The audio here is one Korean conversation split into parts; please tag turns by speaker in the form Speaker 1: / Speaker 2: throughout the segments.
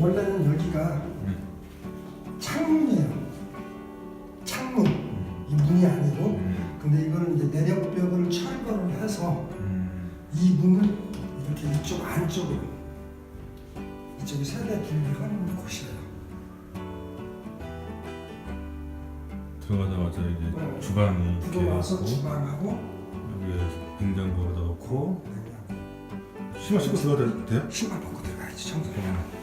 Speaker 1: 원래는 여기가
Speaker 2: 음.
Speaker 1: 창문이에요. 창문. 이 문이 아니고.
Speaker 2: 음.
Speaker 1: 근데 이거는 이제 내력벽을 철거를 해서
Speaker 2: 음.
Speaker 1: 이 문을 이렇게 이쪽 안쪽으로 이쪽이 세대 분리하는 곳이에요.
Speaker 2: 들어가자마자 이제
Speaker 1: 네.
Speaker 2: 주방이 이렇게
Speaker 1: 들어와서
Speaker 2: 있고
Speaker 1: 주방하고
Speaker 2: 여기에 냉장고도 넣고
Speaker 1: 그냥
Speaker 2: 신발 신고 들어가도 돼요?
Speaker 1: 신발 벗고 들어가야지 청소를.
Speaker 2: 자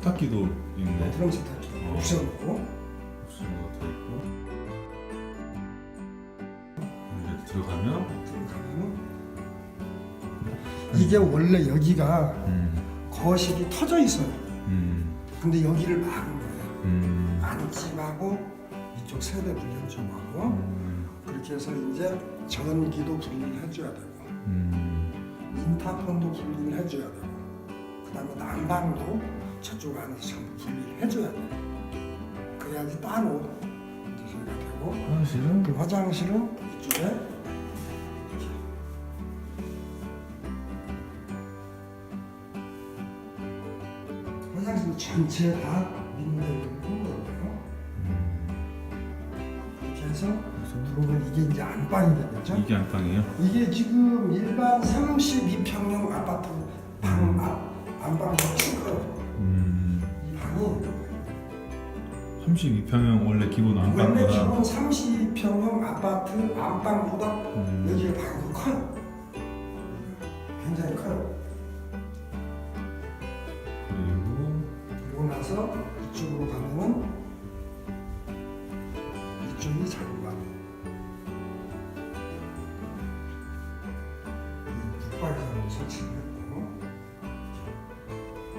Speaker 2: 세탁기도 있네.
Speaker 1: 드럼 세탁기
Speaker 2: 어.
Speaker 1: 옵션으로
Speaker 2: 신고가 돼 있고 이제 들어가면
Speaker 1: 들어가면 이게 원래 여기가
Speaker 2: 음.
Speaker 1: 거실이 터져 있어요.
Speaker 2: 음.
Speaker 1: 근데 여기를 막은 거예요.
Speaker 2: 음.
Speaker 1: 안집하고 이쪽 세대 분리를 좀 하고
Speaker 2: 음.
Speaker 1: 그렇게 해서 이제 전기도 분리를 해줘야 되고
Speaker 2: 음.
Speaker 1: 인타폰도 분리를 해줘야 되고 그 다음에 난방도 저쪽 안에서 전부 분리를 해줘야 돼. 그래야지 따로 저기가 되고
Speaker 2: 화장실은?
Speaker 1: 그 화장실은 이쪽에. 이렇게 화장실 전체 다한 거예요. 이렇게 해서 들어오면 이게 이제 안방이 되겠죠?
Speaker 2: 이게 안방이에요?
Speaker 1: 이게 지금 일반 32평형 아파트 방 앞, 안방보
Speaker 2: 32평형 원래 기본
Speaker 1: 원래
Speaker 2: 안방보다
Speaker 1: 기본 32평형 아파트 안방보다
Speaker 2: 음.
Speaker 1: 여기가 방이 커요. 굉장히 커요.
Speaker 2: 그리고
Speaker 1: 그리고 나서 이쪽으로 가면은 이쪽이 자구방. 북발장을 설치를 했고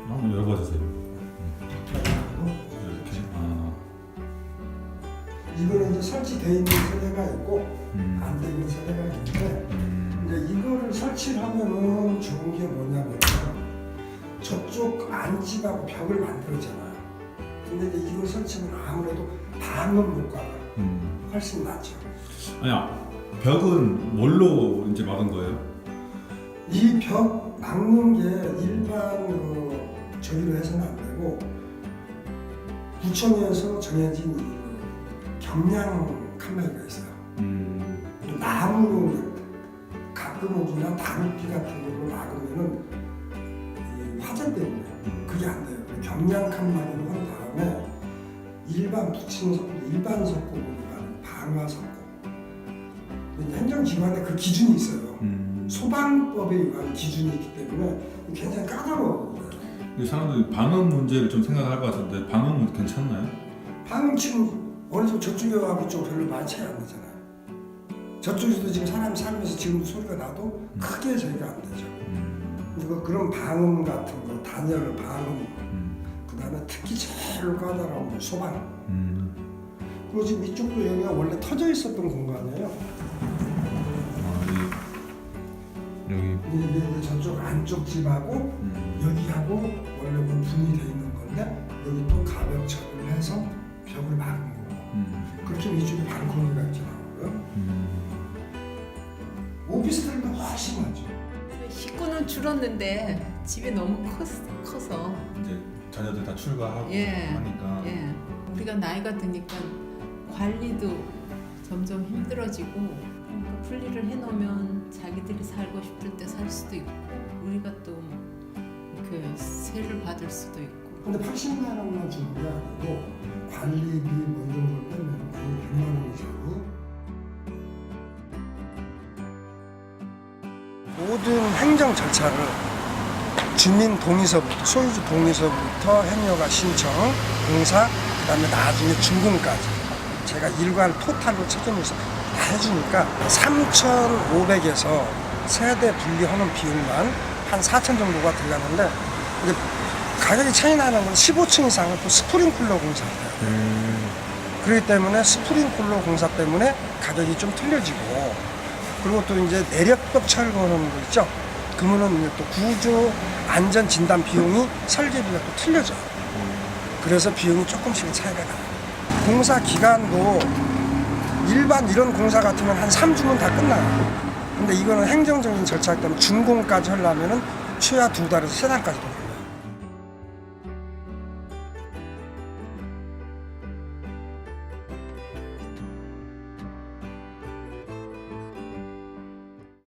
Speaker 2: 한번 열어봐 주세요.
Speaker 1: 이제 설치되어 있는 세대가 있고
Speaker 2: 음.
Speaker 1: 안돼 있는 세대가 있는데
Speaker 2: 음.
Speaker 1: 근데 이거를 설치를 하면은 좋은 게 뭐냐면 저쪽 안집하고 벽을 만들었잖아요. 근데 이제 이걸 설치면 아무래도 방은 못 가요.
Speaker 2: 음.
Speaker 1: 훨씬 낫죠.
Speaker 2: 아니야 벽은 뭘로 이제 막은 거예요?
Speaker 1: 이 벽 막는 게 일반 그 저기로 해서는 안 되고 구청에서 정해진 이 경량 칸막이가 있어요.
Speaker 2: 음.
Speaker 1: 나무로 가끔옥이나 나무비 같은 걸로 막으면은 이 화재 때문에 그게 안 돼요. 경량 칸막이로 한 다음에 일반 붙이는 석고, 일반 석고보다 방화 석고. 행정기관에 그 기준이 있어요.
Speaker 2: 음.
Speaker 1: 소방법에 의한 기준이 있기 때문에 굉장히 까다로워요.
Speaker 2: 근데 사람들이 방음 문제를 좀 생각할 것 같은데 방음은 괜찮나요?
Speaker 1: 방금 지금 어느 정도 저쪽하고 이쪽 별로 많이 차이 안 나잖아요. 저쪽에서도 지금 사람 살면서 지금 소리가 나도 크게 저희가 안 되죠.
Speaker 2: 음.
Speaker 1: 그리고 그런 방음 같은 거, 단열 방음,
Speaker 2: 음.
Speaker 1: 그 다음에 특히 제일 까다로운 건 소방.
Speaker 2: 음.
Speaker 1: 그리고 지금 이쪽도 여기가 원래 터져 있었던 공간이에요.
Speaker 2: 아, 이, 여기
Speaker 1: 근데 이제 저쪽 안쪽 집하고
Speaker 2: 음.
Speaker 1: 여기하고 원래 그 분이 돼 있는 건데 여기 또 가벽 처리를 해서 벽을 막은.
Speaker 2: 음.
Speaker 1: 그렇게 이쪽에 발코니가 있잖아요.
Speaker 2: 음.
Speaker 1: 오피스텔보다 훨씬 많죠.
Speaker 3: 식구는 줄었는데 집이 너무 커, 커서
Speaker 2: 이제 자녀들 다 출가하고
Speaker 3: 예.
Speaker 2: 하니까
Speaker 3: 예 우리가 나이가 드니까 관리도 점점 힘들어지고 그러니까 분리를 해놓으면 자기들이 살고 싶을 때 살 수도 있고 우리가 또 이렇게 세를 받을 수도 있고
Speaker 1: 근데 80만 원만 주는 게 아니고 관리비 뭐 이런 걸 빼면 거의 100만 원 이상이 모든 행정 절차를 주민 동의서부터 소유주 동의서부터 행여가 신청, 공사, 그다음에 나중에 준공까지 제가 일괄 토탈로 책임져서 다 해주니까 3,500에서 세대 분리하는 비용만 한 4천 정도가 들어가는데 이제 가격이 차이 나는 건 15층 이상은 또 스프링 쿨러 공사예요.
Speaker 2: 음.
Speaker 1: 그렇기 때문에 스프링 쿨러 공사 때문에 가격이 좀 틀려지고 그리고 또 이제 내력벽 철거하는 거 있죠. 그러면은 이제 또 구조 안전 진단 비용이 설계비가 또 틀려져요. 그래서 비용이 조금씩 차이가 나요. 공사 기간도 일반 이런 공사 같으면 한 3주면 다 끝나요. 근데 이거는 행정적인 절차 때문에 준공까지 하려면은 최하 두 달에서 세 달까지 걸려요.